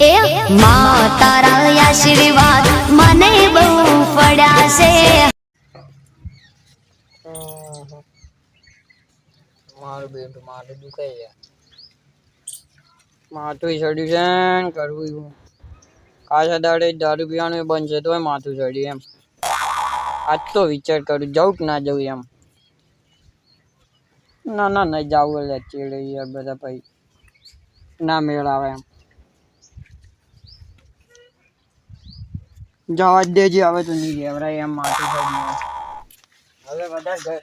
એ માં તારા આશીર્વાદ મને બહુ પડ્યા છે મારું બેઠું માથું દુખાઈ ગયા. માથું ચડ્યું છે ને કરવું? કાચા દાડે દારૂ પીવાનું બંધ છે, તોય માથું ચડ્યું એમ. આજ તો વિચાર કરું, જાઉં કે ના જાઉં એમ. ના ના, નહીં જાવું એટલે ચેડે યાર બધા ભાઈ. ના મેળ આવે એમ. જવા જ દેજે હવે તો નહીં ગેવરાય એમ માથું હવે બધા ઘર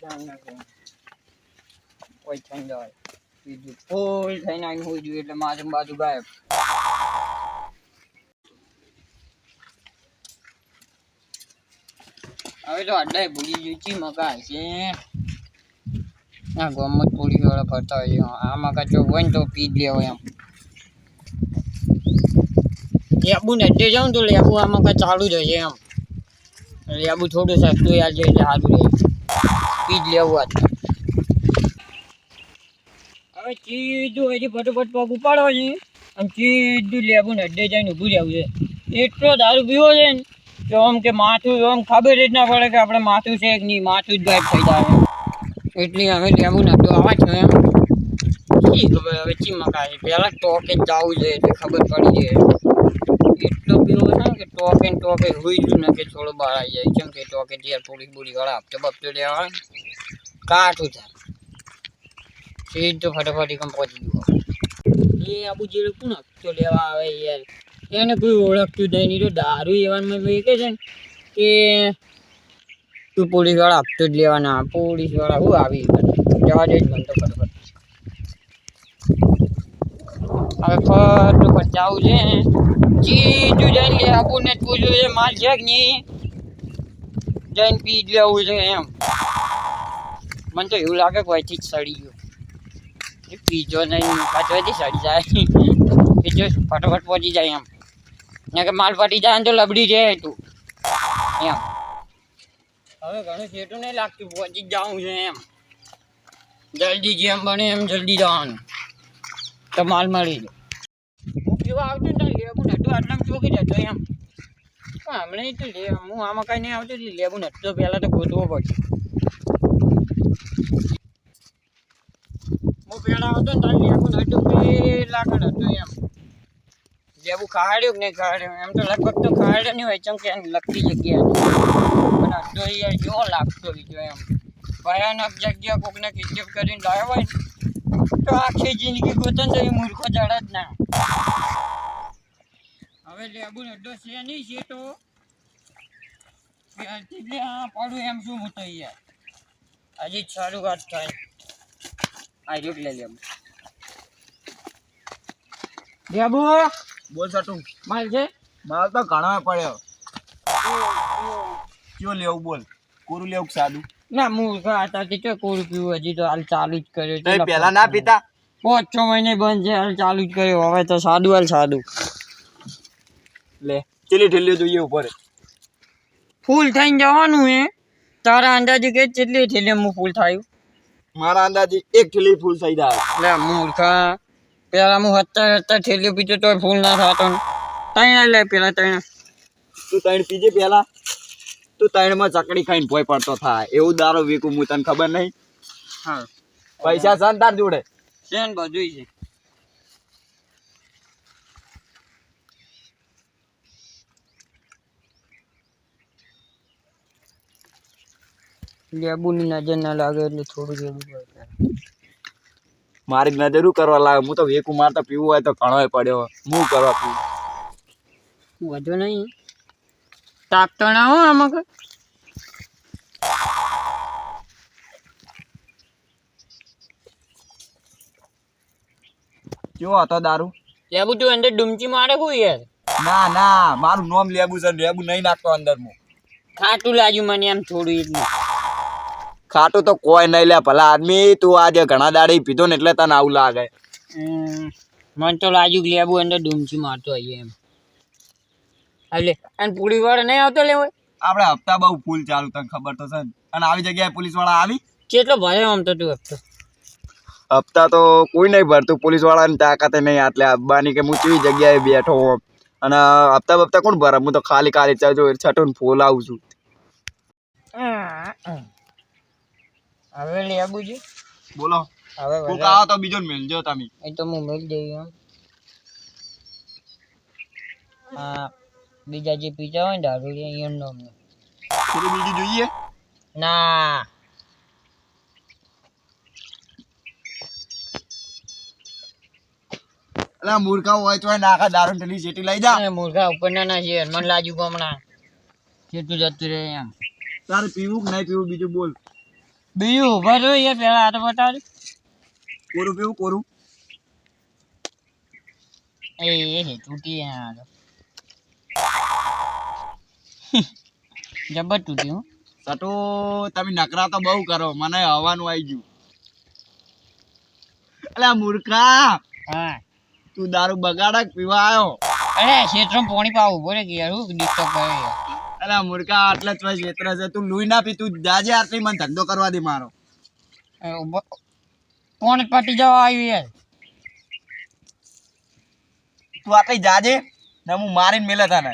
કોઈ થઈ જવાય. બીજું ફૂલ થઈને આવીને હોઈ જોઈએ, એટલે માથું બાજુ ગાયબ. હવે તો અડ્ડાય ભૂલી ગયું, ચી મકા છે? ના ગમત પૂરી વાળા ફરતા હોય આ મકા જો હોય ને તો પી જ લેવો એમ. લેબુ ને જાઉં તો લેબુ આમાં મકા ચાલુ જ હશે એમ. લેબુ થોડું સસ્તું યાદ છે એટલે સારું રહે પી જ લેવું હતું હવે ચીજું હજી ફટોફટ પગ ઉપાડો છે. આમ ચીજું લેબુ ને જાય જઈને ઊભું રહેવું છે. એટલો દારૂ પીવો છે ને તો આમ કે માથું આમ ખબર જ ના પડે કે આપણે માથું છે કે નહીં માથું જ ગાયબ થઈ જાય. એટલી હવે લેબુ ને અડ્ડો આવા છે એમ. શી ખબર હવે ચી મકા છે? પહેલા ટોકે જ જવું છે એટલે ખબર પડી જાય. છે ને ટોકે હોઈ જ ને કે થોડો બહાર આવી જાય. કેમ કે ટોકે ત્યાં થોડીક બોલી વાળા હપ્તો બપ્તે લેવા કાઠું થાય. સીધું ફટાફટ એકમ પહોંચી ગયો એ આબુ જે કોણ હપ્તો લેવા આવે યાર? એને કોઈ ઓળખતું જ નહીં. તો દારૂ એવામાં ભાઈ કહે છે ને. કે તું પોલીસવાળા હપ્તો જ લેવાના. પોલીસવાળા હું આવી જવા દે જ મને તો ફટાફટ. હવે ફટાફટ જવું છે. સીધું જઈને લે આબુને જ પૂછ્યું છે માલ છે કે નહીં જઈને પી જ લેવું છે એમ મને તો એવું લાગે કે અહીંથી જ સડી ગયો એ પીજો નહીં પાછળથી સડી જાય પીજો ફટાફટ પહોંચી જાય એમ ને કે માલ પટી જાય ને તો લબડી જાય તું એમ હવે ઘણું છેટું નહીં લાગતું પહોંચી જ જાઉં છે એમ જલ્દી જેમ બને એમ જલ્દી જવાનું તો માલ મળી જાય હું પીવા આવતો ને તારે લેવું નતું આટલામાં ચોકી જતો એમ. હમણાં તો લે, હું આમાં કઈ નહીં આવતો, એટલે લેવું તો પહેલાં તો ગોતવો પડશે. હું પેલા આવતો ને તારે લેવું કણ હતું એમ. લેવું ખાડ્યું કે નહીં ખાડ્યું? એમ તો લગભગ તો ખાડ્યો નહીં હોય, ચમ કે એમ લગતી જગ્યા હતી. યાર જો લાગતો બીજો એમ. ભયાનક જગ્યા કોકને કિડનેપ કરીને લાવ્યો હોય તો આખી જિંદગી ગોતન તો એ મૂર્ખો જડે જ ના. હવે લેબુ અડધો છે નહીં છે તો. ત્યારથી લે પડું એમ શું હું થઈ યાર. હજી સારું વાત થાય. આ રૂટ લઈ લેબુ લેબુ બોલ સાટું. માલ છે? માલ તો ઘણો પડ્યો. કયો લેવું બોલ? કોરું લેવું સાદું? ના મૂર્ખ હતા કે કોરું પીવું હજી તો હાલ ચાલુ જ કર્યો છે. ના પીતા? પાંચ છ મહિને બંધ છે હાલ ચાલુ જ કર્યો. હવે તો સાદું હાલ સાદું. લે ચેલી ઠેલીઓ જોઈએ ઉપર ફૂલ થઈને જવાનું હે. તારા અંદાજે કે કેટલી થેલી હું ફૂલ થયું? મારા અંદાજે એક ઠેલી ફૂલ થઈ જાય. એટલે મૂર્ખા. પેલા હું હત્તા હત્તા થેલીઓ પીતો તો ફૂલ ના થતો ને. લે પેલા ત્રણ તું ત્રણ પીજે પેલા. તું ત્રણમાં ચકડી ખાઈને ભોય પડતો થાય. એવું દારો વીકું હું તને ખબર નહીં? હા. પૈસા સંતાર જોડે. છે ને બધું છે. લેબુની નજર ના લાગે એટલે થોડું જેવું મારી નજર કરવા લાગે? હું તો વેકું મારતા પીવું હોય તો ઘણો પડ્યો. હું કરવા પીવું? વધુ નહીં. તાકતો ના હો આમાં કેવો હતો દારૂ? લેબુ તું અંદર ડુમચી મારે હું યાર? ના ના મારું નામ લેબુ છે લેબુ નહીં નાખતો અંદર હું ખાટું લાગ્યું મને એમ થોડું એટલું. ખાટું તો કોઈ નહીં લે ભલા આદમી તું આજે ઘણા દાડે પીધો ને એટલે તને આવું લાગે. મને તો લાગ્યું કે લેબુ અંદર ડુમચી મારતો આવીએ એમ. એટલે અને પૂરી વાળા નહીં આવતો લેવો આપણે હપ્તા બહુ ફૂલ ચાલુ તને ખબર તો છે અને આવી જગ્યાએ પોલીસવાળા આવી? કેટલો ભરે આમ તો તું હપ્તો. હપ્તા તો કોઈ નહીં ભરતું પોલીસ વાળાની તાકાતે નહીં આટલે અબ્બાની કે હું કેવી જગ્યાએ બેઠો અને હપ્તા બપ્તા કોણ ભરે? હું તો ખાલી ખાલી ચાલુ છઠું ફૂલ આવું છું. હવે લેબુજી બોલો. હવે કોક આવો તો બીજો મેલજો તમે. એ તો હું મેળ દઈ એમ. હા બીજા જે પીતા હોય ને દારૂ એ એમનો અમને થોડી બીજી જોઈએ? ના. અલા મૂર્ખા હોય તો નાખા દારૂ ટલી જેટી લઈ જા. મૂર્ખા ઉપર ના ના છે મને લાજુ હમણાં. કેટલું જતું રહે એમ. તારે પીવું કે નહીં પીવું બીજું બોલ. બીજું ઊભા રહ્યો યાર પેલા આ તો બતાવ કોરું પીવું કોરું? એ એ હે તૂટી આ તો જબર તૂટી હું. સટો તમે નકરા તો બહુ કરો મને હવાનું આવી ગયું. અલ્યા મૂર્ખા! હા. તું દારૂ બગાડક પીવા આવ્યો? અરે ક્ષેત્રમાં પોણી પાવું બોલે કે યાર હું ડિસ્ટર્બ કરે યાર. અલ્યા મુર્ગા આટલા જ પછી ક્ષેત્ર છે. તું લુઈ ના પી તું જાજે આટલી મને ધંધો કરવા દે મારો. કોણ પટી જવા આવ્યું યાર તું આટલી જાજે? ને હું મારીને મેલે તને.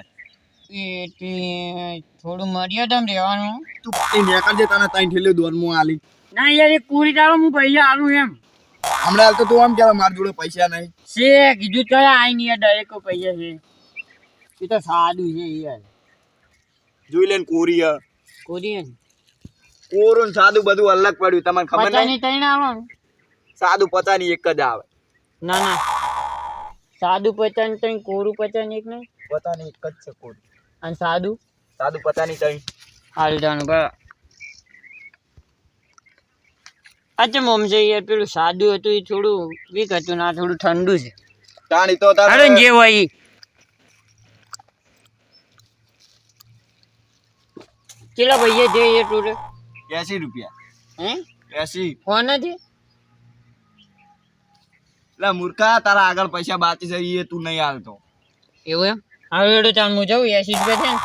થોડું મર્યાદમ રહેવાનું. તું એ નીકળજે તને ત્રણ ઠેલ્યું દોરમું આલી. ના યાર એ પૂરી ચાલો હું પૈસા આલું એમ. હમણાં તો તું આમ કેવા માર જોડે પૈસા નહીં. છે કીધું તો આઈ નહીં ડાયરેક્ટ પૈસા છે. એ તો સાદું છે યાર. જોઈ લે કોરિયા કોરી કોરિયન કોરું સાદું બધું અલગ પડ્યું તમને ખબર નહીં? તઈને આવવાનું. સાદું પચાની એક જ આવે. ના ના. સાદું પચાની તઈ કોરું પચાની એક નહીં. પચાની એક જ છે કોરું. અને સાદું? સાદું પચાની ત્રણ હાલ જાણું બરાબર અચ્છા મોમ છે યાર પેલું સાદું હતું એ થોડું વીક હતું ના થોડું ઠંડુ છે. તાણી તો તારે જે હોય કેટલા પૈસા છે એ ટોટલ એસી રૂપિયા હે એસી કોણ નથી એટલે મૂર્ખા તારા આગળ પૈસા બાકી છે એ તું નહીં હાલતો એવું એમ હવે એડો ચાલ હું જાઉં એસી રૂપિયા છે ને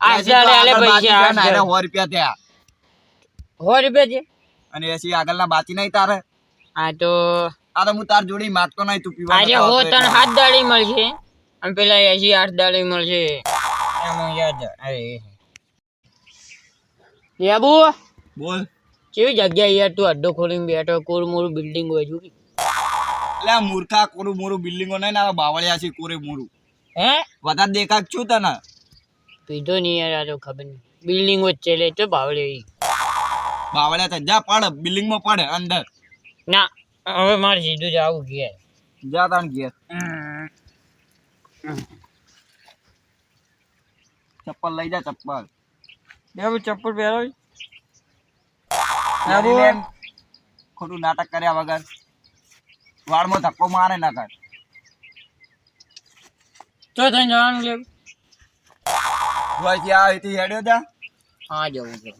આઠ એસી તો દાડે આલે આગળ પૈસા બાકી છે ને, આઠ એને સો રૂપિયા થયા સો રૂપિયા છે અને એસી આગળના બાકી નહીં તારે આ તો આ તો હું તાર જોડી માગતો નહીં તું પીવા આજે હો તને હાથ દાડી મળશે અને પેલા એસી આઠ દાડી મળશે એમ હું યાદ અરે યાબુ બોલ કેવી જગ્યા યાર તું અડ્ડો ખોલીને બેઠો કોર મોરું બિલ્ડિંગ હોય છું એટલે આ મૂર્ખા કોરું મોરું બિલ્ડિંગો નહીં ને આ બાવળિયા છે કોરે મોરું હે વધારે દેખાત છું તને પીધો નહીં યાર આ તો ખબર નહીં બિલ્ડિંગ વચ્ચે લે તો ભાવલે ઈ. બાવળિયા તો જા પડ બિલ્ડિંગમાં પડે અંદર ના હવે મારે સીધું જ આવું ઘેર જા તાણ ઘેર ચપ્પલ લઈ જા ચપ્પલ બાબુ ચપ્પલ પહેરાવી. પહેરી ખોટું નાટક કર્યા વગર. વાળમાં ધક્કો મારે ના કર તો થઈને જવાનું લે. આ અહીંથી હેડ્યો ત્યાં હા જવું છે.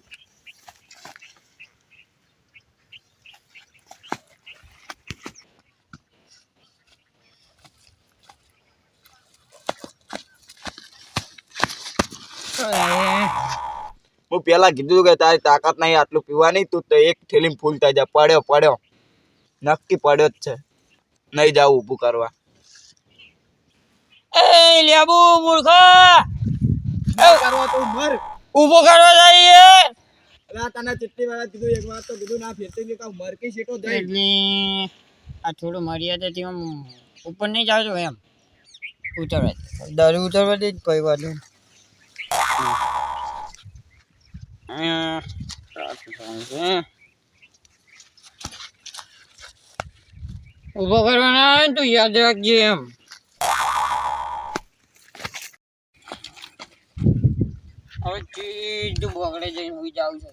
હું પેલા કીધું કે તારી તાકાત નહીં આટલું પીવાની તું તો એક થેલી ફૂલ થઈ જા. પડ્યો પડ્યો. નક્કી પડ્યો જ છે. નહીં જાવ ઊભું કરવા. એ લેબુ મૂર્ખા! કરવા તું મર ઊભો કરવા જઈએ. અલા તને ચિઠ્ઠી વાળા કીધું એક વાત તો કીધું ના ફેરતી કે કાં મર કે શેટો એટલે આ થોડું મર્યાદાથી આમ ઉપર નહીં જાવ એમ. ઉતરવા દર દારૂ ઉતરવા દે જ કોઈ વાત Ubo ka naman namin to, Yadrak Jim. Oke, dumbo ka na dyan yung ujaw sa.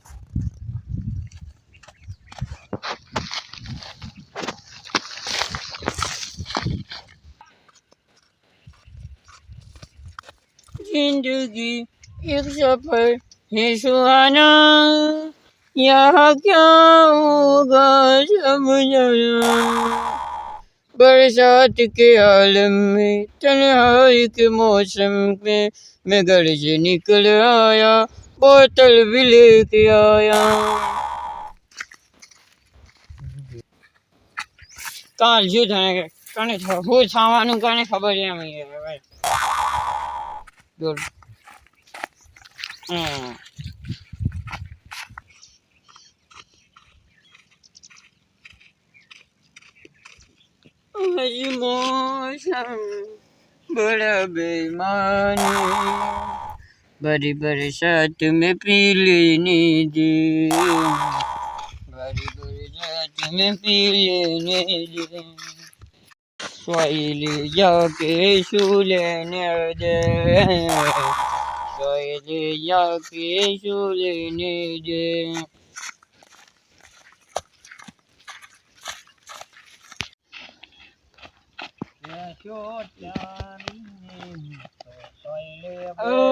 Jindugi, ikso pa. Eh. है सुहाना यहाँ क्या होगा समझना बरसात के आलम में तन्हाई के मौसम में मैं घर से निकल आया बोतल भी लेके आया કાલ શું થાય કે કને થ- હું થવાનું કને ખબર છે એમ હવે Mm. Ay, mosham, bada be bari bari saath me pili bari bari saath me pili ni di, swaili ja. böyle yak Resulüne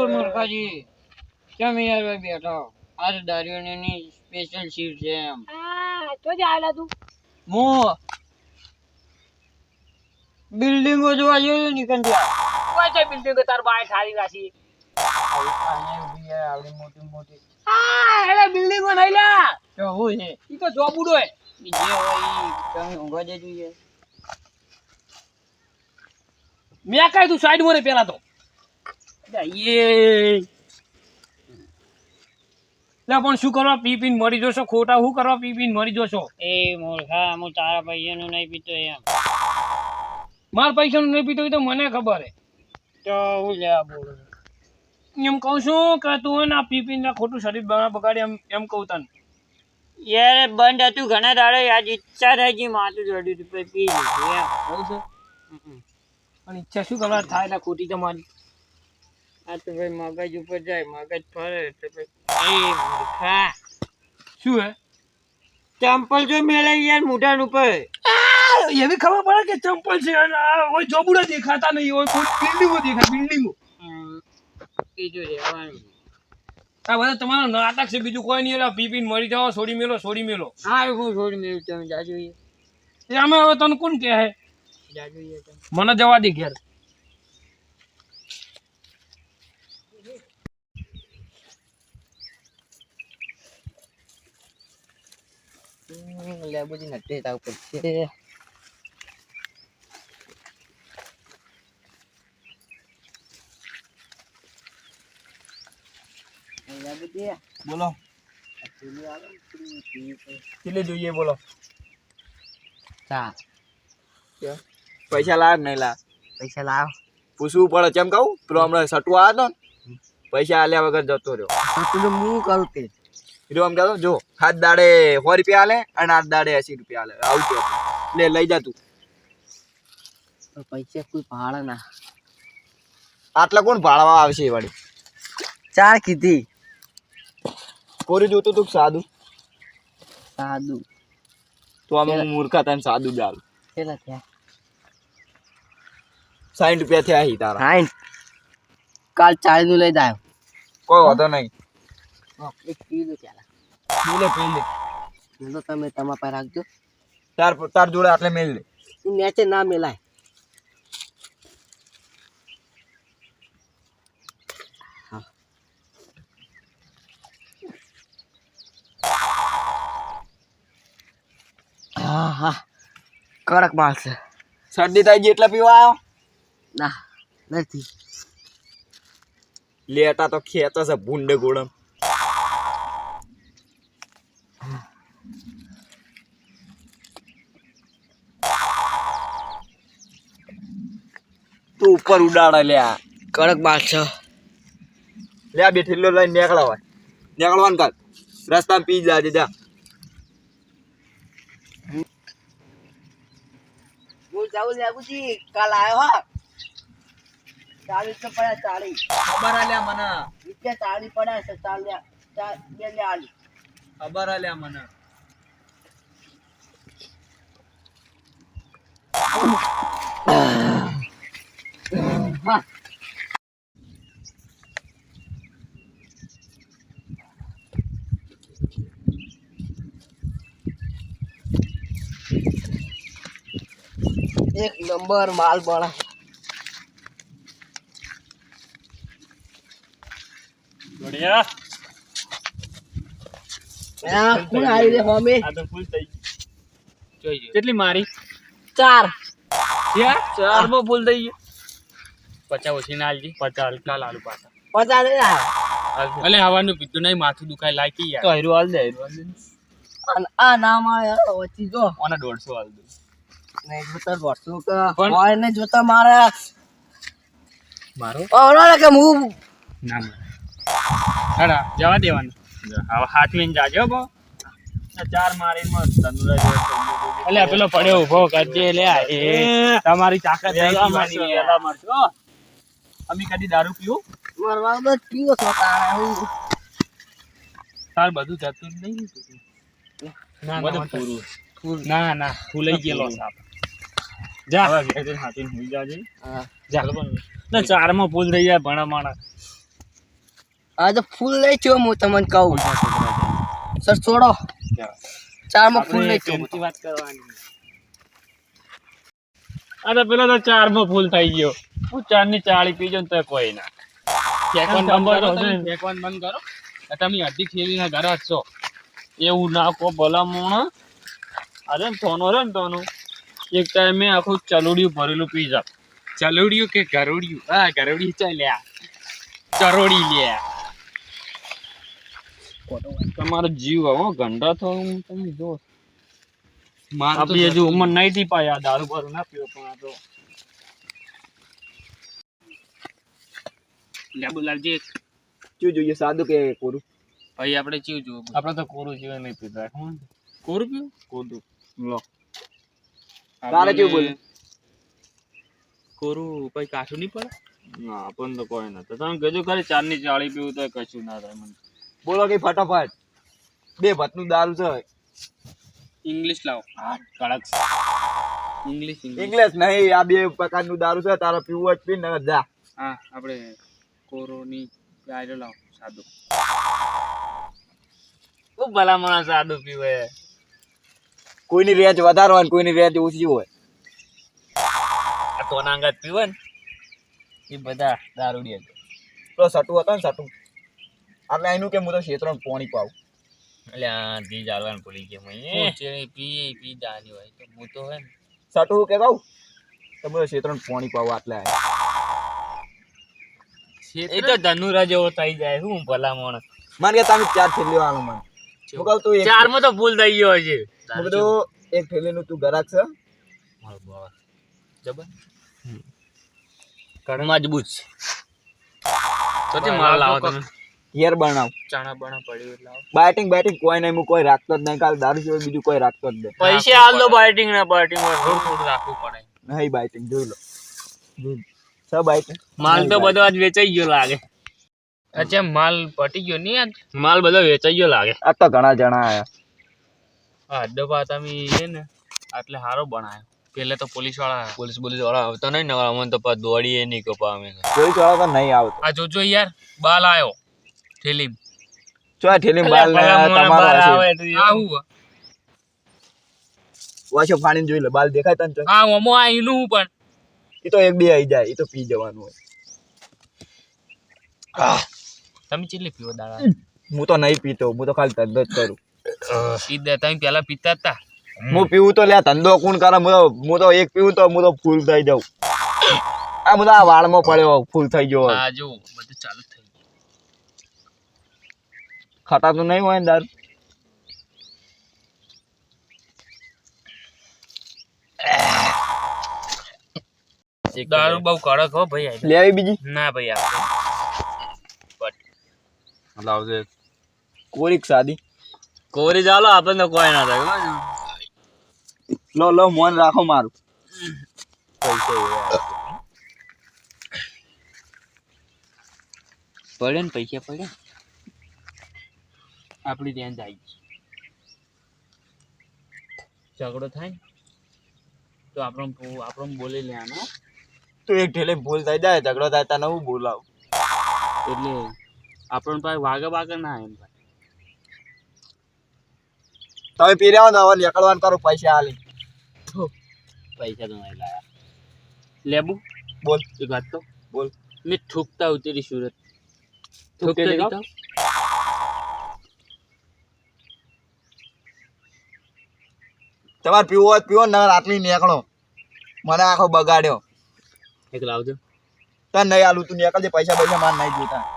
મૂર્ખાજી કેમ યાર બેઠો આજ દારૂની સ્પેશિયલ શીટ છે એમ તો જ આવેલા તું હું બિલ્ડિંગો જોવા જોયું નીકળ્યા કોઈ બિલ્ડિંગો તાર બાય ઠારી રાશી આવડી મોટી મોટી. હા એટલે બિલ્ડિંગો નહીં લ્યા તો હું છે? ઈ તો જોબુડો હે. જે હોય તમે ઊંઘવા જતું છે મેં કાઈ તું સાઈડ મોરે પેલા તો. એ લે પણ શું કરવા પી પીને મરી જશો? ખોટા શું કરવા પી પીને મરી જશો? એ મોરખા હું તારા પૈયાનું નહીં પીતો એમ. માર પૈસાનું નહીં પીતો તો મને ખબર હે. તો હું લેવા બોલું. એમ કહું છું કે તું ના આ પી પીને ખોટું શરીર બગાડી એમ એમ કહું તને. યાર બંધ હતું ઘણા દાડે આજ ઈચ્છા થઈ ગઈ માથું જોડ્યું હતું પી લીધું એમ. એવું છે? પણ ઈચ્છા શું કરવા થાય એટલે ખોટી તમારી? આ તો ભાઈ મગજ ઉપર જાય મગજ ફરે એટલે ભાઈ મૂર્ખા. શું હે? ચંપલ જો મેળે યાર મૂઢાન ઉપર. એવી ખબર પડે કે ચંપલ છે અને આ હોય જોબુડા દેખાતા નહીં હોય કોઈ બિલ્ડિંગો દેખાય બિલ્ડિંગો. બીજું રહેવાનું આ બધા તમારો નાટક છે બીજું કોઈ નહીં એટલે પી પીને મરી જાઓ છોડી મેલો છોડી મેલો. હું છોડી તમે જા એ અમે હવે તને કોણ કહે? હે મને જવા દે ઘેર. લેબુજી નથી તાવ પડશે બોલો. કેટલી જોઈએ બોલો? ચા પૈસા લાવ નહીં લાવ. પૈસા લાવ. પૂછવું પડે કેમ કહું? પેલો હમણાં સટુ આવ્યો ને પૈસા આલ્યા વગર જતો રહ્યો. તું હું કરું તે? હીરો આમ કહેતો જો હાથ દાડે સો રૂપિયા આલે અને હાથ દાડે એસી રૂપિયા આલે. આવું કે લે લઈ જા તું. પૈસા કોઈ ભાડા ના. આટલા કોણ ભાડવા આવશે એ વાળી? ચાર કીધી. કોરી જોતું તું સાદું. સાદું. તો આમ મૂર્ખા તને સાદું જ આલું કેટલા થયા. સાઠ રૂપિયા થયા હી તારા. હાઈન કાલ ચાલીસનું લઈ જાય કોઈ વાંધો નહીં. એક પી લે પી લે તો તમે તમારા પાસે રાખજો. તાર તાર જોડે આટલે મેળ લે નેચે ના મેલાય. હા હા. કડક માલ છે. શરદી થાય જેટલા પીવા આવ્યો ના નથી. લેટા તો ખેતો છે ભૂંડે ગોળમ. તું ઉપર ઉડાડે લ્યા કડક માલ છે. લ્યા બેઠેલો બે ઠેલો લઈને નીકળવા નીકળવાનું કાલ. રસ્તામાં પી જાજે જા. હું જાઉં લેબુજી કાલ આવ્યો હા. ચાલીસ તો પડ્યા ચાલીસ. ખબર આલ્યા મને. નીચે ચાલીસ પડ્યા છે ચાલ્યા બે લે આલી. ખબર આલ્યા મને. એક નંબર માલ બઢિયા. આ તો ફૂલ થઈ કેટલી મારી? ચાર. ગયું. પચાસ ઓછી ના આલજી. પચાસ હલકા લાલુ પાછા. પચાસ અલે હવાનું પીધું નહીં માથું દુખાય લાગી યાર તો હીરો હાલ દે આ નામ આવે ઓછી જો. ઓને દોઢસો હાલ દઉં નહીં જોતા દોઢસો કે હોય નહીં જોતા મારે. મારો? આવડો કે હું ના હેડા જવા દેવાનું. હવે હાથ મીન જાજો બો. ચાર મારી મસ્ત ધનુરાજ પેલો પડ્યો ઊભો કરજે લે એ. તમારી તાકાત નહીં. અમે કદી દારૂ પીવું? મારવા બસ પીવો છો તારે તાર બધું જતું નહીં ના. ના પૂરું. ફૂલ ના ના ફૂલાઈ ગયેલો સાપ. જા. હવે હાથીને હુઈ જાજે. જા. ના ચારમાં ફૂલ થઈ જાય ભણા માણા. આ તો ફૂલ લઈ થયો હું તમને કહું. સર છોડો. ચારમાં ફૂલ લઈ થયો વાત કરવાની? આ પેલો તો ચારમાં ફૂલ થઈ ગયો. હું ચારની ચાળી પીજો ને તો કોઈ ના. ફેંકવાનું બંધ કરો તમે, હજી બંધ કરો. તમે અડધી થેલીના ઘરે જ છો. એવું ના કો ભલા મોણ. અરે ને તોનો રે ને તોનો. એક ટાઈમે આખું ચલોડિયું ભરેલું પી જા ચલુડિયું કે ગરોડિયું? હા ગરોડિયું ચાલ્યા ચરોડી લ્યા તમારો જીવ હો ગંડા થો તમે જો. હજુ ઉંમર નહીં. થી પાયા દારૂ બારૂ ના પીવો પણ આ તો. લેબુ લાલજી શું જોઈએ સાદું કે કોરું? ભાઈ આપણે ચીવ જોવું. આપણે તો કોરું જીવન નહીં પીતા કોરું પીવું? કોરું. લો. તારે કેવું બોલે? કોરું પછી કાઠું નહીં પડે? ના પણ તો કોઈ ના તમે કહેજો ખરી ચારની ચાળી પીવું તો કશું ના થાય મને. બોલો કઈ ફટાફટ. બે ભતનું દારૂ છે. ઇંગ્લિશ લાવો. હા કડક. English English. નહીં આ બે પ્રકારનું દારૂ છે તારે પીવું જ પી ને જા. હા આપણે કોરોની ગાયરો લાવો સાદું. ખૂબ ભલા માણસ સાદું પીવે કોઈની રેન્જ વધારો હોય ને કોઈની રેન્જ ઓછી હોય. આ તો નાંગત પીવે ને. એ બધા દારૂડી હતો તો સટુ હતો ને સટુ. એટલે એનું કે હું તો ક્ષેત્ર પોણી પાઉં. એટલે આ દી જાળવાનું ભૂલી ગયા મેં પી પી દાની હોય તો હું તો હે ને. સટુ કે કહું? તો હું ક્ષેત્ર પોણી પાઉં આટલે એ તો ધનુરા જેવો થઈ જાય. શું ભલા માણસ? મને કે તમે ચાર છેલ્લી આલો મને. હું કહું ચારમાં તો ભૂલ થઈ ગયો છે કીધું એક થેલીનું તું ગરાક છે. મજબૂત છે તો માલ લાવો તમે. યર બનાવ. ચણા બણા પડ્યું એટલે લાવો. બાઇટિંગ બાઇટિંગ કોઈ નહીં હું કોઈ રાખતો જ નહીં. કાલ દારૂ સિવાય બીજું કોઈ રાખતો જ નહીં. પૈસા હાલ દો બાઇટિંગ ના બાઇટિંગમાં થોડું થોડું રાખવું પડે. નહીં બાઇટિંગ જોઈ લો. સબ લો. માલ તો બધો આજ વેચાઈ ગયો લાગે. અચ્છા માલ પટી ગયો નહીં આજ? માલ બધો વેચાઈ ગયો લાગે. આ તો ઘણા જણા આયા. આ ડબ્બા પા તમે એ ને આટલે હારો બનાયો. પેલે તો પોલીસવાળા પોલીસ પોલીસવાળા આવતા નહીં ને અમને તો પાછ દોડીએ નહીં કપા અમે. પોલીસવાળા તો નહીં આવતો. આ જોજો યાર બાલ આવ્યો થેલી ચો આ થેલી બાલ તમારો હશે. આવું વાશો ફાડીને જોઈ લે બાલ દેખાય તને હા ઓમો આ એનું પણ. એ તો એક બે આઈ જાય એ તો પી જવાનું હોય. તમે કેટલી પીવો દાડા હું તો નહીં પીતો હું તો ખાલી ધંધો જ કરું. ઈ દે તમે પેલા પીતા જ તા હું પીવું તો લ્યા ધંધો કોણ કરે? હું તો હું તો એક પીવું તો હું તો ફૂલ થઈ જાઉં. આ હું તો આ વાળમાં પડ્યો ફૂલ થઈ ગયો આ જો બધું ચાલુ થઈ ગયું. ખટાતું નહીં હોય ને દારૂ? દારૂ બહુ કડક હો ભાઈ આ. લેવી બીજી? ના ભાઈ આપણે લાવજે કોરીક સાદી. કોરી ચાલો આપણને કોઈ ના થાય લો લો મોન રાખો મારું. પડે ને પૈસા પડે આપણી ત્યાં જાય ઝઘડો થાય ને તો આપણો આપણો બોલી લેવાનો. તો એક ઢેલે ભૂલ થઈ જાય ઝઘડો થાય તને હું બોલાવ? એટલે આપણને પાસે વાગે વાગે ના એમ ભાઈ તમે પી રહ્યા હવે નીકળવાનું કરો પૈસા હાલી પૈસા તો નહીં લાયા. લેબુ બોલ. એક વાત તો બોલ. મેં ઠૂકતા ઉતરી સુરત. ઠૂકતા? દેખાવ? તમારે પીવો પીવો ને આટલી નીકળો. મને આખો બગાડ્યો. એક લાવજો. તને નહીં આલું તું નીકળજે પૈસા પૈસા માર નહીં જોતા.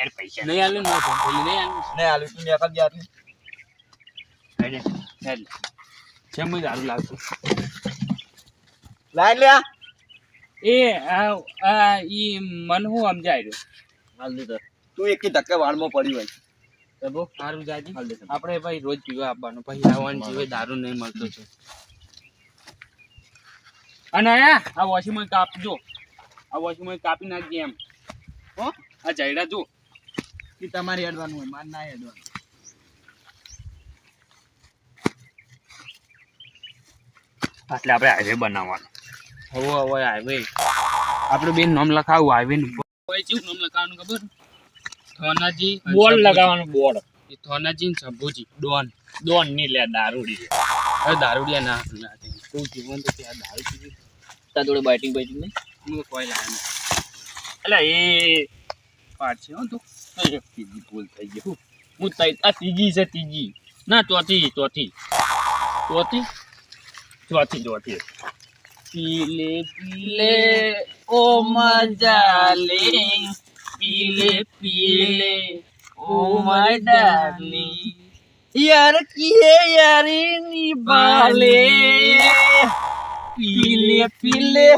નહીં આલ્યું ને પેલી નહીં આલ્યું નહીં આલું તું નીકળજે આટલું હેડે હેડ છે હું દારૂ લાવતો લાઈન લે. એ આ આ ઈ મન હું સમજાય રહ્યો હાલ દે તો તું એક ધક્કે વાળમાં પડી હોય તો બહુ સારું જાજી આપણે ભાઈ રોજ પીવા આપવાનું પછી આવવાનું જીવે દારૂ નહીં મળતો છે અને આયા આ વોશિંગ કાપજો આ વોશિંગ કાપી નાખજે એમ હો આ જયડા જો એ તમારે હેડવાનું હોય મારે ના હેડવાનું. એટલે આપણે હાઈવે બનાવવાનો. હવે હવે હાઈવે આપણે બેન નામ લખાવું હાઈવે નું કોઈ શું નામ લખાવવાનું ખબર? થોનાજી બોર્ડ લગાવવાનું બોર્ડ. એ થોનાજી ને શંભુજી ડોન. ડોનની લે દારૂડી હવે દારૂડિયા ના. તું જીવન તો ત્યાં દારૂ પીવી તાર જોડે બાઇટિંગ બાઇટિંગ નહીં? હું કોઈ લાવે નહીં. એટલે એ પાછ છે હો તું ત્રીજી ભૂલ થઈ ગઈ હું હું તઈ આ ત્રીજી છે ત્રીજી ના ચોથી ચોથી ચોથી ચોથી ચોથી પીલે પીલે ઓ મજા લે પીલે પીલે ઓ માય ડાર્લિંગ यार किए यारी निभाले पीले पीले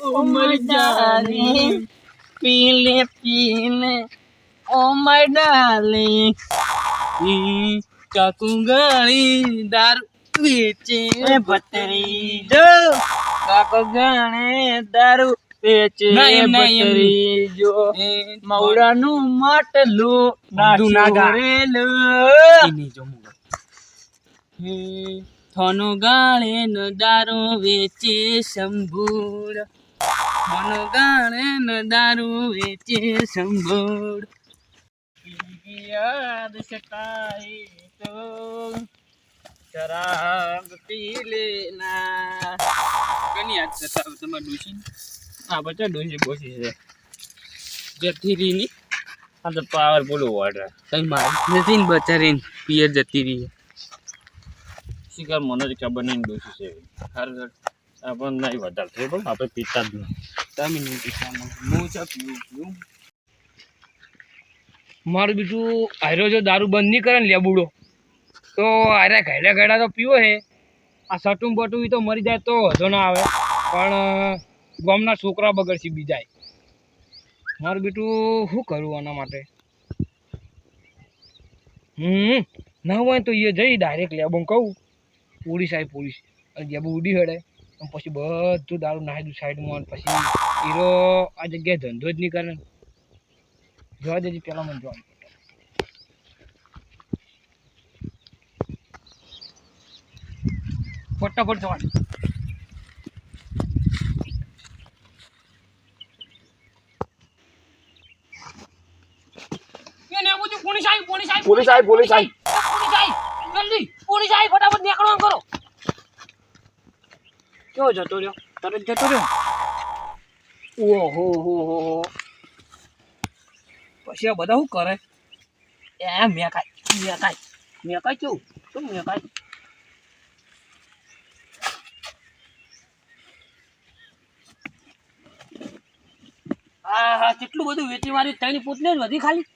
ओ मजारी पीले पीले Oh my darling, કાકુંગણી દારૂ વેચે. ભતરીજો. કાકુંગણે દારૂ વેચે ભતરીજો. મવડાનું માટલું નાચુરેલું થોનું ગાળે નો વેચે શંભુર થોનું ગાળે નો દારૂ વેચે શંભુર યાદ સતાએ તો શરાબ પી લેના કની યાદ સતાવ તમારે ડોશી? હા બચ્ચા ડોશી બોશી છે. જતી રહી ની? આ તો પાવરફુલ વોટર કઈ મારી. નથી ને બચારીને પિયર જતી રહી શિકાર મને જ ખબર નહીં ડોસી છે આપણને વધારે થયું, પણ આપણે પીતા જ નહીં તમે નહીં પીતા હું છે પીવું પીવું મારું બીજું હારો જો દારૂ બંધ નહીં કરે ને લેબુડો, તો હારે ઘાયડા ઘડા તો પીવો હે. આ સટું બટું એ તો મરી જાય તો વધો ના આવે. પણ ગામના છોકરા બગડશે બીજાય. મારું બીટું શું કરવું આના માટે? હમ, ના હોય તો એ જઈ ડાયરેક્ટ લેબો કહું. પોલીસ આવી પોલીસ. લેબુ ઉડી હડે. પછી બધું દારૂ નાખી દઉં સાઈડમાં પછી હીરો આ જગ્યાએ ધંધો જ નહીં કરે જોવા દેજે પેલા મને જોવા ફટાફટ જવા દે. એને આ બધું પોલીસ આવી પોલીસ આવી પોલીસ આવી પોલીસ આવી. જલ્દી પોલીસ આવી ફટાફટ નીકળવાનું કરો. કેવો જતો રહ્યો? તરત જતો રહ્યો? ઓહો હો હો હો. પછી આ બધા શું કરે? એ મેકાય મેકાય મેકાય કેવું? શું મેકાય? હા હા, કેટલું બધું વેચી મારી ત્રણ પૂતલી જ વધી ખાલી.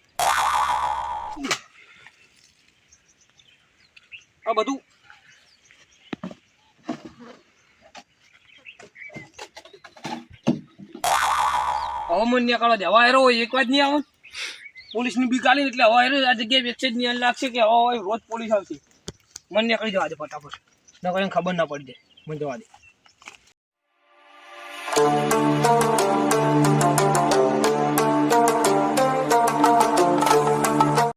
આ બધું. હવે મને નીકળવા દે હવે હેરો એક વાત નહીં આવે? પોલીસની બી કાલી એટલે હવે આ જગ્યાએ જ નહીં. લાગશે કે હવે રોજ પોલીસ આવશે. મને નીકળી જવા દે ફટાફટ. ના કોઈ ખબર ના પડી જાય. મને જવા દે.